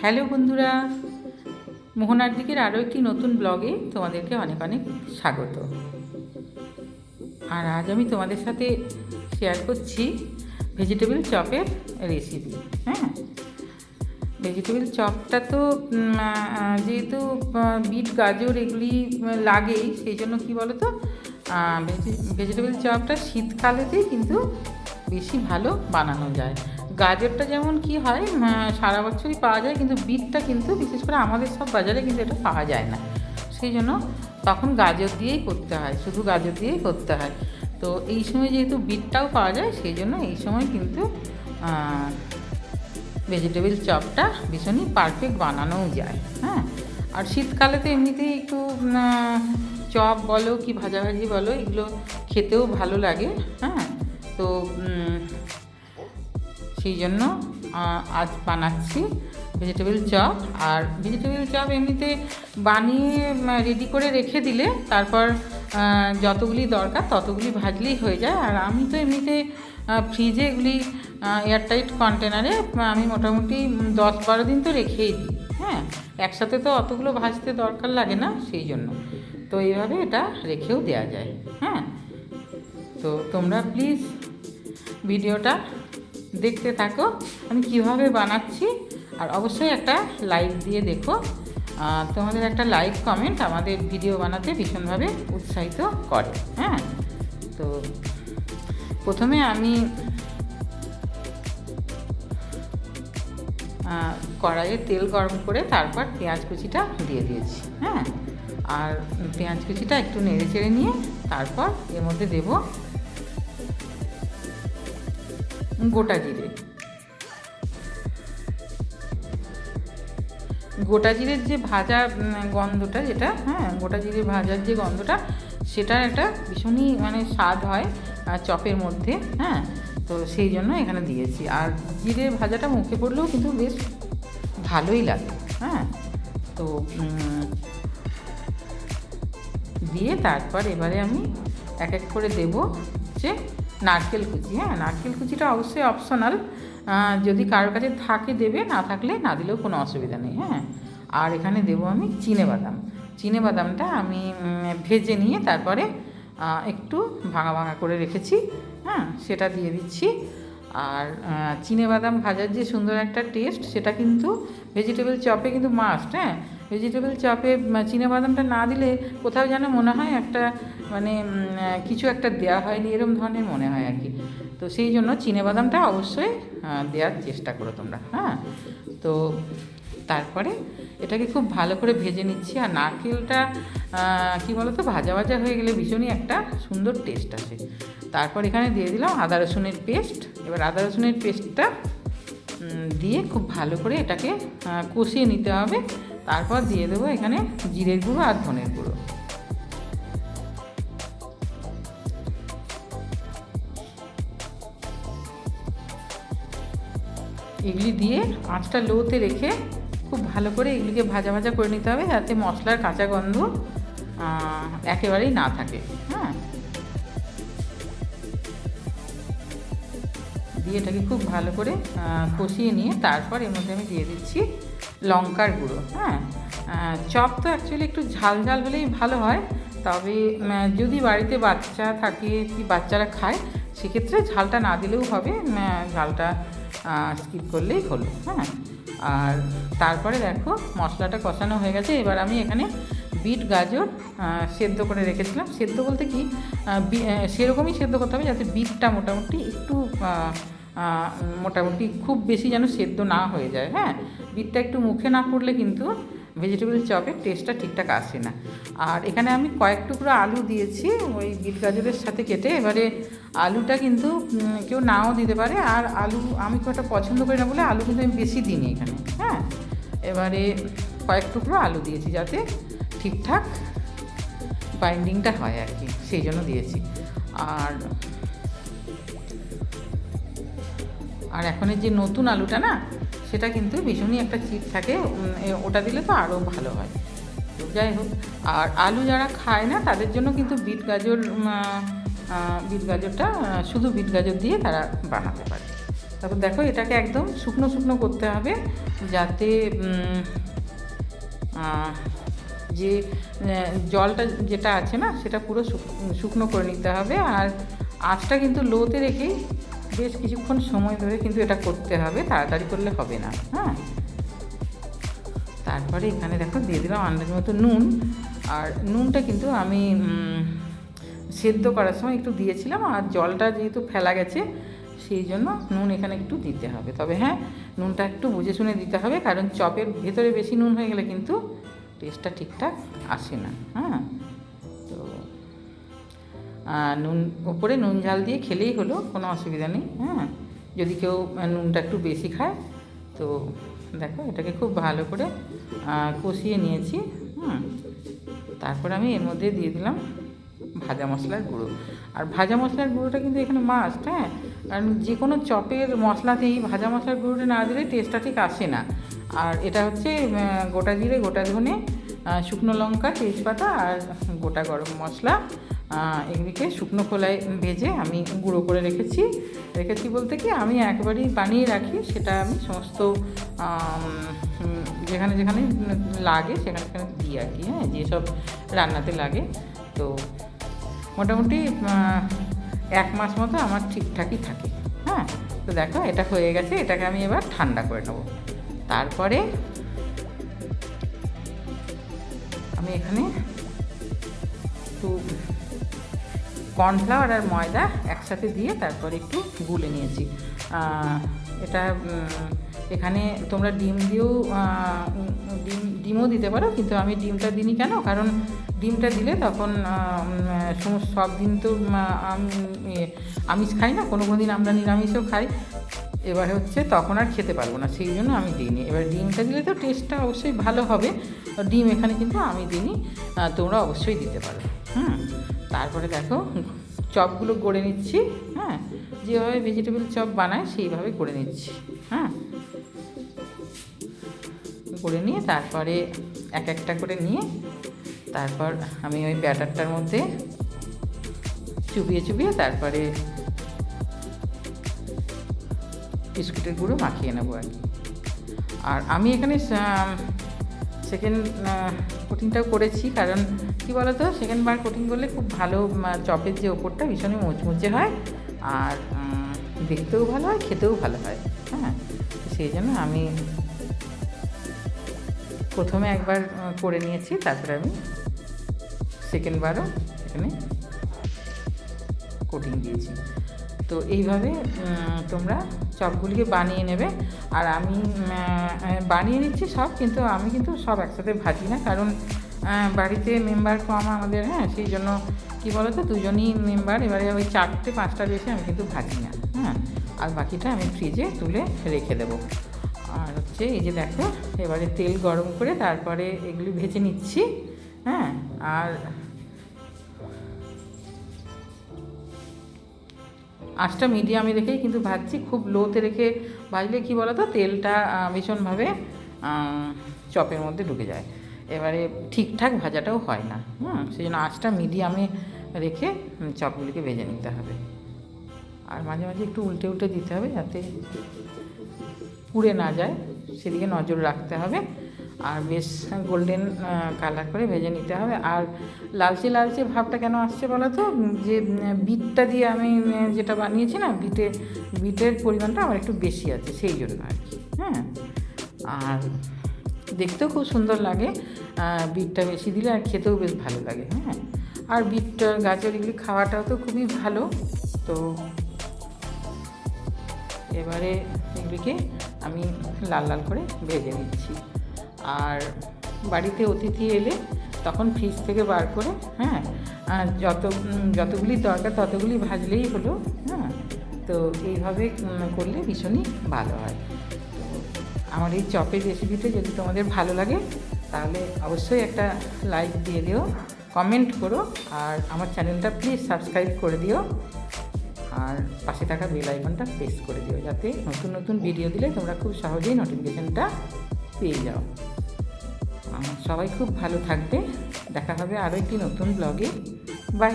Hello বন্ধুরা, মোহনার দিকের আরও একটি নতুন ব্লগে তোমাদেরকে অনেক অনেক স্বাগত। আর আজ আমি তোমাদের সাথে শেয়ার করছি ভেজিটেবল চপের রেসিপি হ্যাঁ? ভেজিটেবল চপটা তো যেহেতু বিট, গাজর এগুলি লাগেই, সেই জন্য কী বলো তো ভেজিটেবল চপটা শীতকালেতেই কিন্তু বেশি ভালো বানানো যায়। গাজরটা যেমন কি হয় সারা বছরই পাওয়া যায়, কিন্তু বিটটা কিন্তু বিশেষ করে আমাদের সব বাজারে কিন্তু এটা পাওয়া যায় না। সেই জন্য তখন গাজর দিয়েই করতে হয়, শুধু গাজর দিয়েই করতে হয়। তো এই সময় যেহেতু বিটটাও পাওয়া যায়, সেই জন্য এই সময় কিন্তু ভেজিটেবল চপটা ভীষণই পারফেক্ট বানানোও যায় হ্যাঁ। আর শীতকালে তো এমনিতেই একটু চপ বলো কি ভাজাভাজি বলো, এগুলো খেতেও ভালো লাগে হ্যাঁ। তো সেই জন্য আজ বানাচ্ছি ভেজিটেবল চপ আর ভেজিটেবল চপ এমনিতে বানিয়ে রেডি করে রেখে দিলে তারপর যতগুলি দরকার ততগুলি ভাজলেই হয়ে যায়। আর আমি তো এমনিতে ফ্রিজে এগুলি এয়ারটাইট কন্টেনারে আমি মোটামুটি দশ বারো দিন তো রেখেই দিই। হ্যাঁ একসাথে তো অতগুলো ভাজতে দরকার লাগে না, সেই জন্য। তো এইভাবে এটা রেখেও দেওয়া যায়। হ্যাঁ তো তোমরা প্লিজ ভিডিওটা দেখতে থাকো। আমি কীভাবে বানাচ্ছি, আর অবশ্যই একটা লাইক দিয়ে দেখো। তোমাদের একটা লাইক, কমেন্ট আমাদের ভিডিও বানাতে ভীষণভাবে উৎসাহিত করে হ্যাঁ? তো প্রথমে আমি কড়াইয়ে তেল গরম করে তারপর পেঁয়াজ কুচিটা দিয়ে দিয়েছি হ্যাঁ? আর পেঁয়াজ কুচিটা একটু নেড়ে চেড়ে নিয়ে তারপর এর মধ্যে দেবো গোটা জিরে। গোটা জিরের যে ভাজা গন্ধটা যেটা হ্যাঁ গোটা জিরে ভাজার যে গন্ধটা, সেটার একটা ভীষণই মানে স্বাদ হয় চপের মধ্যে হ্যাঁ তো সেই জন্য এখানে দিয়েছি। আর জিরে ভাজাটা মুখে পড়লেও কিন্তু বেশ ভালোই লাগে হ্যাঁ তো দিয়ে তারপর এবারে আমি এক এক করে দেব হচ্ছে নারকেল কুচি হ্যাঁ নারকেল কুচিটা অবশ্যই অপশনাল যদি কারোর কাছে থাকে দেবে, না থাকলে না দিলেও কোনো অসুবিধা নেই হ্যাঁ। আর এখানে দেবো আমি চিনে বাদাম। চিনে বাদামটা আমি ভেজে নিয়ে তারপরে একটু ভাঙা ভাঙা করে রেখেছি হ্যাঁ সেটা দিয়ে দিচ্ছি। আর চিনে বাদাম ভাজার যে সুন্দর একটা টেস্ট সেটা কিন্তু ভেজিটেবল চপে কিন্তু মাস্ট হ্যাঁ। ভেজিটেবল চপে বাদামটা না দিলে কোথাও যেন মনে হয় একটা মানে কিছু একটা দেওয়া হয়নি, এরম ধরনের মনে হয় আর কি। তো সেই জন্য বাদামটা অবশ্যই দেওয়ার চেষ্টা করো তোমরা হ্যাঁ? তো তারপরে এটাকে খুব ভালো করে ভেজে নিচ্ছি, আর নারকেলটা কি বলতো, ভাজা ভাজা হয়ে গেলে ভীষণই একটা সুন্দর টেস্ট আসে। তারপর এখানে দিয়ে দিলাম আদা রসুনের পেস্ট, এবার আদা রসুনের পেস্টটা দিয়ে খুব ভালো করে এটাকে কষিয়ে নিতে হবে। তারপর দিয়ে দেবো এখানে জিরের গুঁড়ো আর ধনের গুঁড়ো। এগুলি দিয়ে আঁচটা লোতে রেখে খুব ভালো করে এগুলিকে ভাজা ভাজা করে নিতে হবে যাতে মশলার কাঁচা গন্ধ একেবারেই না থাকে হ্যাঁ। দিয়ে এটাকে খুব ভালো করে কষিয়ে নিয়ে তারপর এর মধ্যে আমি দিয়ে দিচ্ছি লঙ্কার গুঁড়ো হ্যাঁ? চপ তো অ্যাকচুয়ালি একটু ঝাল ঝাল হলেই ভালো হয়, তবে যদি বাড়িতে বাচ্চা থাকে কি বাচ্চারা খায়, সেক্ষেত্রে ঝালটা না দিলেও হবে ঝালটা স্কিপ করলেই হলো হ্যাঁ? আর তারপরে দেখো, মশলাটা কষানো হয়ে গেছে, এবার আমি এখানে বিট গাজর সেদ্ধ করে রেখেছিলাম। সেদ্ধ বলতে কি সেরকমই সেদ্ধ করতে হবে যাতে বিটটা মোটামুটি একটু মোটামুটি খুব বেশি যেন সেদ্ধ না হয়ে যায় হ্যাঁ? বিটটা একটু মুখে না পড়লে কিন্তু ভেজিটেবল চপের টেস্টটা ঠিকঠাক আসে না। আর এখানে আমি কয়েক টুকরো আলু দিয়েছি, ওই বিট গাজরের সাথে কেটে। এবারে আলুটা কিন্তু কেউ নাও দিতে পারে। আর আলু আমি খুব একটা পছন্দ করি না বলে আলু কিন্তু আমি বেশি দিইনি এখানে হ্যাঁ? এবারে কয়েক টুকরো আলু দিয়েছি যাতে ঠিকঠাক বাইন্ডিংটা হয় আর কি, সেই জন্য দিয়েছি। আর আর এখনের যে নতুন আলুটা না, সেটা কিন্তু ভীষণই একটা চিট থাকে ওটা দিলে তো আরও ভালো হয়। তো যাই হোক, আর আলু যারা খায় না, তাদের জন্য কিন্তু বিট গাজর বিট গাজরটা শুধু বিট গাজর দিয়ে তারা বানাতে পারে। তারপর দেখো, এটাকে একদম শুকনো শুকনো করতে হবে, যাতে যে জলটা যেটা আছে না, সেটা পুরো শুকনো করে নিতে হবে। আর আঁচটা কিন্তু লোতে রেখেই বেশ কিছুক্ষণ সময় ধরে কিন্তু এটা করতে হবে, তাড়াতাড়ি করলে হবে না হ্যাঁ? তারপরে এখানে দেখো দিয়ে দিলাম আন্দাজ মতো নুন, আর নুনটা কিন্তু আমি সেদ্ধ করার সময় একটু দিয়েছিলাম, আর জলটা যেহেতু ফেলা গেছে, সেই জন্য নুন এখানে একটু দিতে হবে। তবে হ্যাঁ নুনটা একটু বুঝে শুনে দিতে হবে, কারণ চপের ভেতরে বেশি নুন হয়ে গেলে কিন্তু টেস্টটা ঠিকঠাক আসে না হ্যাঁ? নুন, ওপরে নুন ঝাল দিয়ে খেলেই হলো, কোনো অসুবিধা নেই হ্যাঁ? যদি কেউ নুনটা একটু বেশি খায়, তো দেখো, এটাকে খুব ভালো করে কষিয়ে নিয়েছি, হুম? তারপর আমি এর মধ্যে দিয়ে দিলাম ভাজা মশলার গুঁড়ো। আর ভাজা মশলার গুঁড়োটা কিন্তু এখানে মাস্ট হ্যাঁ? কারণ যে কোনো চপের মশলাতেই ভাজা মশলার গুঁড়োটা না দিলে টেস্টটা ঠিক আসে না। আর এটা হচ্ছে গোটা জিরে, গোটা ধনে শুকনো লঙ্কা, তেজপাতা আর গোটা গরম মশলা। এগুলিকে শুকনো খোলায় ভেজে আমি গুঁড়ো করে রেখেছি। রেখেছি বলতে কি, আমি একবারই বানিয়ে রাখি, সেটা আমি সমস্ত যেখানে যেখানে লাগে সেখানে সেখানে দিই আর কি হ্যাঁ যেসব রান্নাতে লাগে। তো মোটামুটি এক মাস মতো আমার ঠিকঠাকই থাকে হ্যাঁ। তো দেখো, এটা হয়ে গেছে, এটাকে আমি এবার ঠান্ডা করে নেব। তারপরে আমি এখানে একটু কর্নফ্লাওয়ার আর ময়দা একসাথে দিয়ে তারপরে একটু গুলে নিয়েছি। এটা এখানে তোমরা ডিম দিয়েও ডিম, ডিমও দিতে পারো, কিন্তু আমি ডিমটা দিইনি কেন? কারণ ডিমটা দিলে তখন সমস্ত, সব দিন তো আমিষ খাই না, কোনো কোনো দিন আমরা নিরামিষও খাই। এবার হচ্ছে তখন আর খেতে পারব না, সেই জন্য আমি দিইনি। এবার ডিমটা দিলে তো টেস্টটা অবশ্যই ভালো হবে। ডিম এখানে কিন্তু আমি দিইনি তোমরা অবশ্যই দিতে পারো। হুম। তারপরে দেখো, চপগুলো গড়ে নিচ্ছি হ্যাঁ? যেভাবে ভেজিটেবল চপ বানায়, সেইভাবে করে নিচ্ছি হ্যাঁ? করে নিয়ে তারপরে এক একটা করে নিয়ে, তারপর আমি ওই ব্যাটারটার মধ্যে চুবিয়ে চুবিয়ে তারপরে বিস্কুটের গুঁড়ো মাখিয়ে নেব আর কি। আর আমি এখানে সেকেন্ড কোটিংটাও করেছি, কারণ কি বলতো? সেকেন্ড বার কোটিং করলে খুব ভালো চপের যে ওপরটা ভীষণই মুচমুচে হয় আর দেখতেও ভালো হয়, খেতেও ভালো হয়। হ্যাঁ? সেই জন্য আমি প্রথমে একবার করে নিয়েছি, তারপরে আমি সেকেন্ড বারও এখানে কোটিং দিয়েছি। তো এইভাবে তোমরা চপগুলিকে বানিয়ে নেবে। আর আমি বানিয়ে নিচ্ছি সব, কিন্তু আমি কিন্তু সব একসাথে ভাজি না, কারণ বাড়িতে মেম্বার কম আমাদের হ্যাঁ সেই জন্য কী বলো তো দুজনই মেম্বার এবারে ওই চারটে, পাঁচটা বেশি আমি কিন্তু ভাজি না হ্যাঁ। আর বাকিটা আমি ফ্রিজে তুলে রেখে দেবো। আর হচ্ছে এই যে দেখো, এবারে তেল গরম করে তারপরে এগুলি ভেজে নিচ্ছি হ্যাঁ। আর আঁচটা মিডিয়ামে রেখেই কিন্তু ভাজছি, খুব লোতে রেখে ভাজলে কি বলো তো তেলটা ভীষণভাবে চপের মধ্যে ঢুকে যায়। এবারে ঠিকঠাক ভাজাটাও হয় না, হুম? সেই জন্য আঁচটা মিডিয়ামে রেখে চপগুলিকে ভেজে নিতে হবে। আর মাঝে মাঝে একটু উল্টে উল্টে দিতে হবে যাতে পুড়ে না যায়। সেদিকে নজর রাখতে হবে। আর বেশ গোল্ডেন কালার করে ভেজে নিতে হবে। আর লালচে লালচে ভাবটা কেন আসছে বলো তো? যে, বিটটা দিয়ে আমি যেটা বানিয়েছি না, বিটে, বিটের পরিমাণটা আমার একটু বেশি আছে, সেই জন্য আর কি হ্যাঁ আর দেখতেও খুব সুন্দর লাগে। বিটটা বেশি দিলে আর খেতেও বেশ ভালো লাগে হ্যাঁ। আর বিট গাজর এগুলি খাওয়াটাও তো খুবই ভালো। তো এবারে এগুলিকে আমি লাল লাল করে ভেজে নিচ্ছি। আর বাড়িতে অতিথি এলে তখন ফ্রিজ থেকে বার করে হ্যাঁ যত যতগুলি দরকার ততগুলি ভাজলেই হলো হ্যাঁ। তো এইভাবে করলে ভীষণই ভালো হয়। আমার এই চপের রেসিপিটা যদি তোমাদের ভালো লাগে, তাহলে অবশ্যই একটা লাইক দিয়ে দিও কমেন্ট করো, আর আমার চ্যানেলটা প্লিজ সাবস্ক্রাইব করে দিও, আর পাশে থাকা বেল আইকনটা প্রেস করে দিও, যাতে নতুন নতুন ভিডিও দিলে তোমরা খুব সহজেই নোটিফিকেশানটা পেয়ে যাও। সবাই খুব ভালো থাকবে, দেখা হবে আরও একটি নতুন ব্লগে বাই